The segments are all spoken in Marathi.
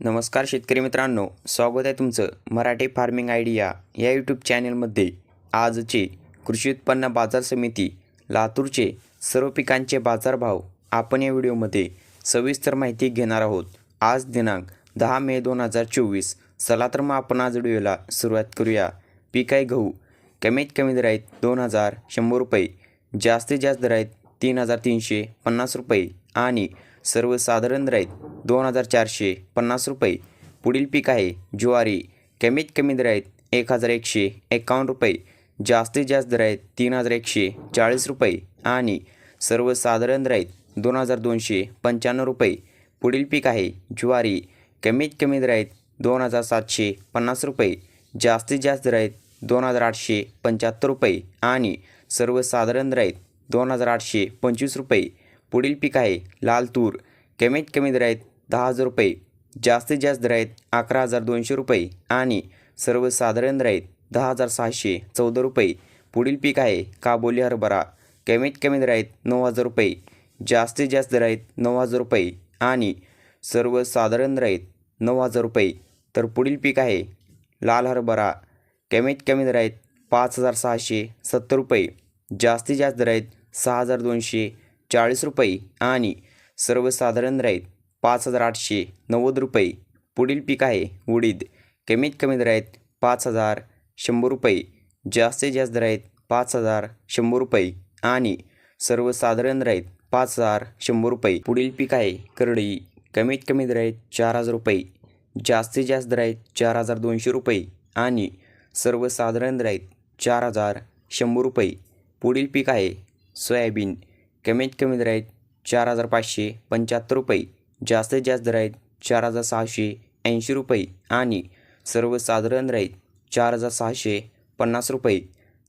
नमस्कार शेतकरी मित्रांनो स्वागत आहे तुमचं मराठी फार्मिंग आयडिया या यूट्यूब चॅनलमध्ये. आजचे कृषी उत्पन्न बाजार समिती लातूरचे सर्व पिकांचे बाजारभाव आपण या व्हिडिओमध्ये सविस्तर माहिती घेणार आहोत. आज दिनांक दहा मे दोन हजार चोवीस. चला तर मग आपण आज व्हिडिओला सुरुवात करूया. पीक आहे गहू कमीत कमी दर आहेत दोन हजार शंभर रुपये जास्तीत जास्त दर आहेत तीन हजार तीनशे पन्नास रुपये आणि सर्वसाधारण दर आहेत दोन हजार चारशे पन्नास रुपये. पुढील पीक आहे ज्वारी. कमीत कमी दर आहेत एक हजार एकशे एकावन्न रुपये. जास्तीत जास्त दर आहेत तीन हजार एकशे चाळीस रुपये. आणि सर्वसाधारण दर आहेत दोन हजार दोनशे पंच्याण्णव रुपये. पुढील पीक आहे ज्वारी. कमीत कमी दर आहेत दोन हजार सातशे पन्नास रुपये. जास्तीत जास्त दर आहेत दोन हजार आठशे पंच्याहत्तर रुपये. आणि सर्वसाधारण दर आहेत दोन हजार आठशे पंचवीस रुपये. पुढील पीक आहे लाल तूर. कमीत कमी दर आहेत दहा हजार रुपये. जास्तीत जास्त दर आहेत अकरा हजार दोनशे रुपये आणि सर्वसाधारण दर आहेत दहा हजार सहाशे चौदा रुपये. पुढील पीक आहे काबोली हरभरा. कमीत कमी दर आहेत नऊ हजार रुपये. जास्तीत जास्त दर आहेत नऊ हजार रुपये आणि सर्वसाधारण दर आहेत नऊ हजार रुपये. तर पुढील पीक आहे लाल हरभरा. कमीत कमी दर आहेत पाच हजार सहाशे सत्तर रुपये. जास्तीत जास्त दर आहेत सहा हजार दोनशे चाळीस रुपये आणि सर्वसाधारण दर आहेत पाच हजार आठशे नव्वद रुपये. पुढील पीक आहे उडीद. कमीत कमी दर आहेत पाच हजार शंभर रुपये. जास्तीत जास्त दर आहेत पाच हजार शंभर रुपये आणि सर्वसाधारण दर पाच हजार शंभर रुपये. पुढील पीक आहे करडई कमीत कमी दर आहेत चार हजार रुपये. जास्तीत जास्त दर आहेत चार हजार दोनशे रुपये आणि सर्वसाधारण दर आहेत चार हजार शंभर रुपये. पुढील पीक आहे सोयाबीन. कमीत कमी दर आहेत चार हजार पाचशे पंच्याहत्तर रुपये. जास्तीत जास्त दर आहेत चार हजार सहाशे ऐंशी रुपये आणि सर्वसाधारण दर आहेत चार हजार सहाशे पन्नास रुपये.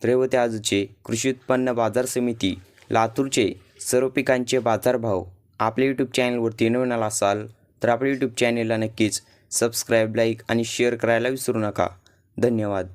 तर आजचे कृषी उत्पन्न बाजार समिती लातूरचे सर्व पिकांचे बाजारभाव आपल्या यूट्यूब चॅनलवरती नवीन आला असाल तर आपल्या यूट्यूब चॅनलला नक्कीच सबस्क्राईब लाईक आणि शेअर करायला विसरू नका. धन्यवाद.